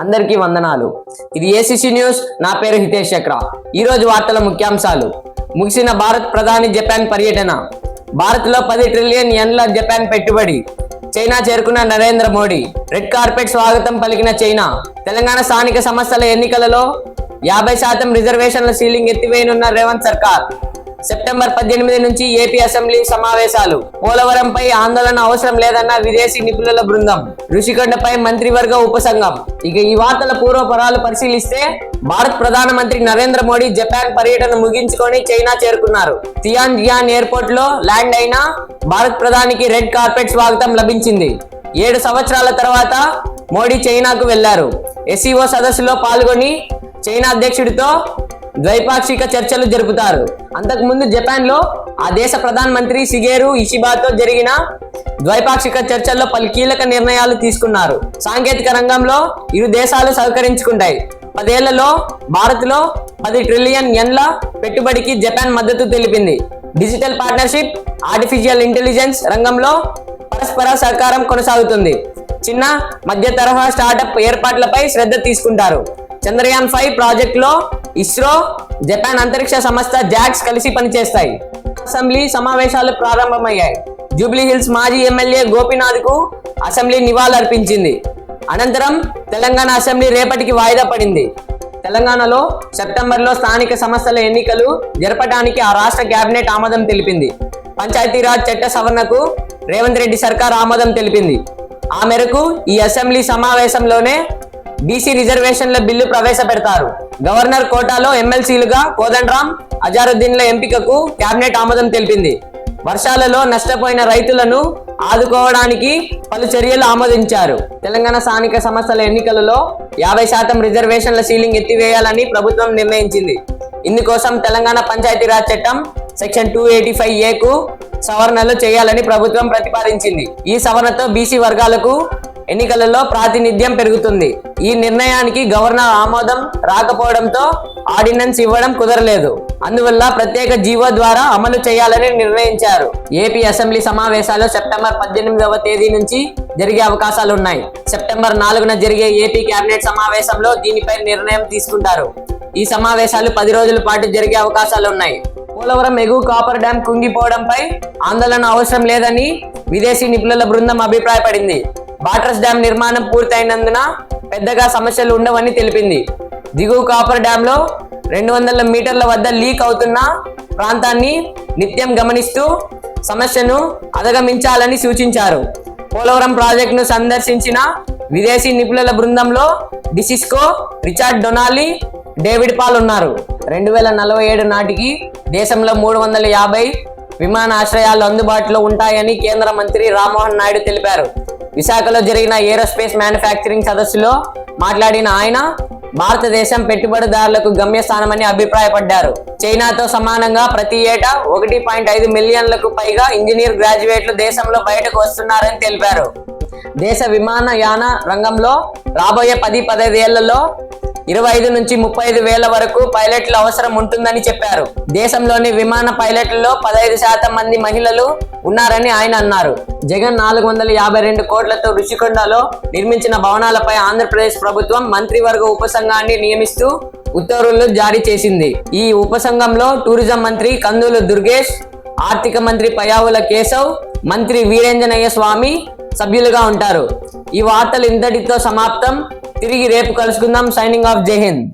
అందరికీ వందనాలు. ఇది ఏసీసీ న్యూస్ నా పేరు హితేష్ చక్ర. ఈరోజు వార్తల ముఖ్యాంశాలు. ముగిసిన భారత్ ప్రధాని జపాన్ పర్యటన. భారత్లో పది ట్రిలియన్ యన్ల జపాన్ పెట్టుబడి. చైనా చేరుకున్న నరేంద్ర మోడీ. రెడ్ కార్పెట్ స్వాగతం పలికిన చైనా. తెలంగాణ స్థానిక సంస్థల ఎన్నికలలో యాభై శాతం రిజర్వేషన్ల సీలింగ్ ఎత్తివేయనున్న రేవంత్ సర్కార్. సెప్టెంబర్ పద్దెనిమిది నుంచి ఏపీ అసెంబ్లీ సమావేశాలు. పోలవరంపై ఆందోళన అవసరం లేదన్న విదేశీ నిపుణుల బృందం. ఋషికొండపై మంత్రివర్గ ఉపసంఘం. ఇక ఈ వార్తల పూర్వపరాలు పరిశీలిస్తే భారత్ ప్రధానమంత్రి నరేంద్ర మోడీ జపాన్ పర్యటన ముగించుకొని చైనా చేరుకున్నారు. తియాన్ జియాన్ ఎయిర్పోర్ట్లో ల్యాండ్ అయిన భారత్ ప్రధానికి రెడ్ కార్పెట్ స్వాగతం లభించింది. ఏడు సంవత్సరాల తర్వాత మోడీ చైనాకు వెళ్ళారు. ఎస్సీఓ సదస్సులో పాల్గొని చైనా అధ్యక్షుడితో ద్వైపాక్షిక చర్చలు జరుపుతారు. అంతకుముందు జపాన్లో ఆ దేశ ప్రధానమంత్రి సిగేరు ఇషిబాతో జరిగిన ద్వైపాక్షిక చర్చల్లో పలు కీలక నిర్ణయాలు తీసుకున్నారు. సాంకేతిక రంగంలో ఇరు దేశాలు సహకరించుకుంటాయి. పదేళ్ళలో భారత్లో పది ట్రిలియన్ యన్ల పెట్టుబడికి జపాన్ మద్దతు తెలిపింది. డిజిటల్ పార్ట్నర్షిప్ ఆర్టిఫిషియల్ ఇంటెలిజెన్స్ రంగంలో పరస్పర సహకారం కొనసాగుతుంది. చిన్న మధ్య తరహా స్టార్టప్ ఏర్పాట్లపై శ్రద్ధ తీసుకుంటారు. చంద్రయాన్ ఫైవ్ ప్రాజెక్టులో ఇస్రో జపాన్ అంతరిక్ష సంస్థ జాక్స్ కలిసి పనిచేస్తాయి. అసెంబ్లీ సమావేశాలు ప్రారంభమయ్యాయి. జూబ్లీ హిల్స్ మాజీ ఎమ్మెల్యే గోపీనాథ్కు అసెంబ్లీ నివాళులర్పించింది అనంతరం తెలంగాణ అసెంబ్లీ రేపటికి వాయిదా పడింది. తెలంగాణలో సెప్టెంబర్లో స్థానిక సంస్థల ఎన్నికలు జరపడానికి ఆ రాష్ట్ర కేబినెట్ ఆమోదం తెలిపింది. పంచాయతీరాజ్ చట్ట సవరణకు రేవంత్ రెడ్డి సర్కార్ ఆమోదం తెలిపింది. ఆ మేరకు ఈ అసెంబ్లీ సమావేశంలోనే బీసీ రిజర్వేషన్ల బిల్లు ప్రవేశపెడతారు. గవర్నర్ కోటాలో ఎమ్మెల్సీలుగా కోదండరాం అజారుద్దీన్ల ఎంపికకు కేబినెట్ ఆమోదం తెలిపింది. వర్షాలలో నష్టపోయిన రైతులను ఆదుకోవడానికి పలు చర్యలు ఆమోదించారు. తెలంగాణ స్థానిక సంస్థల ఎన్నికలలో యాభై శాతం రిజర్వేషన్ల సీలింగ్ ఎత్తివేయాలని ప్రభుత్వం నిర్ణయించింది. ఇందుకోసం తెలంగాణ పంచాయతీరాజ్ చట్టం సెక్షన్ టూ ఎయిటీ ఫైవ్ ఏకు సవరణలు చేయాలని ప్రభుత్వం ప్రతిపాదించింది. ఈ సవరణతో బీసీ వర్గాలకు ఎన్నికలలో ప్రాతినిధ్యం పెరుగుతుంది. ఈ నిర్ణయానికి గవర్నర్ ఆమోదం రాకపోవడంతో ఆర్డినెన్స్ ఇవ్వడం కుదరలేదు. అందువల్ల ప్రత్యేక జీవో ద్వారా అమలు చేయాలని నిర్ణయించారు. ఏపీ అసెంబ్లీ సమావేశాలు సెప్టెంబర్ పద్దెనిమిదవ తేదీ నుంచి జరిగే అవకాశాలు ఉన్నాయి సెప్టెంబర్ నాలుగున జరిగే ఏపీ కేబినెట్ సమావేశంలో దీనిపై నిర్ణయం తీసుకుంటారు. ఈ సమావేశాలు పది రోజుల పాటు జరిగే అవకాశాలు ఉన్నాయి. పోలవరం ఎగువ కాపర్ డ్యాం కుంగిపోవడంపై ఆందోళన అవసరం లేదని విదేశీ నిపుణుల బృందం అభిప్రాయపడింది. బాట్రస్ డ్యాం నిర్మాణం పూర్తయినందున పెద్దగా సమస్యలు ఉండవని తెలిపింది. దిగువ కాపర్ డ్యాంలో రెండు వందల మీటర్ల వద్ద లీక్ అవుతున్న ప్రాంతాన్ని నిత్యం గమనిస్తూ సమస్యను అధిగమించాలని సూచించారు. పోలవరం ప్రాజెక్టును సందర్శించిన విదేశీ నిపుణుల బృందంలో డిసిస్కో రిచార్డ్ డొనాలి డేవిడ్ పాల్ ఉన్నారు. రెండు వేల నలభై ఏడు నాటికి దేశంలో మూడు వందల యాభై విమానాశ్రయాలు అందుబాటులో ఉంటాయని కేంద్ర మంత్రి రామ్మోహన్ నాయుడు తెలిపారు. విశాఖలో జరిగిన ఏరోస్పేస్ మ్యానుఫ్యాక్చరింగ్ సదస్సులో మాట్లాడిన ఆయన భారతదేశం పెట్టుబడిదారులకు గమ్యస్థానమని అభిప్రాయపడ్డారు. చైనాతో సమానంగా ప్రతి ఏటా ఒకటి పాయింట్ ఐదు మిలియన్లకు పైగా ఇంజనీర్ గ్రాడ్యుయేట్లు దేశంలో బయటకు వస్తున్నారని తెలిపారు. దేశ విమానయాన రంగంలో రాబోయే పది పదహైదేళ్ళలో ఇరవై ఐదు నుంచి ముప్పై ఐదు వేల వరకు పైలట్ల అవసరం ఉంటుందని చెప్పారు. దేశంలోని విమాన పైలట్లలో పదహైదు శాతం మంది మహిళలు ఉన్నారని ఆయన అన్నారు. జగన్ నాలుగు వందల యాభై రెండు కోట్లతో రుషికొండలో నిర్మించిన భవనాలపై ఆంధ్రప్రదేశ్ ప్రభుత్వం మంత్రివర్గ ఉపసంఘాన్ని నియమిస్తూ ఉత్తర్వులు జారీ చేసింది. ఈ ఉపసంఘంలో టూరిజం మంత్రి కందులు దుర్గేష్ ఆర్థిక మంత్రి పయావుల కేశవ్ మంత్రి వీరేంజనయ్య స్వామి సభ్యులుగా ఉంటారు. ఈ వార్తలు ఇంతటితో సమాప్తం. తిరిగి రేపు కలుసుకుందాం. సైనింగ్ ఆఫ్ జై హింద్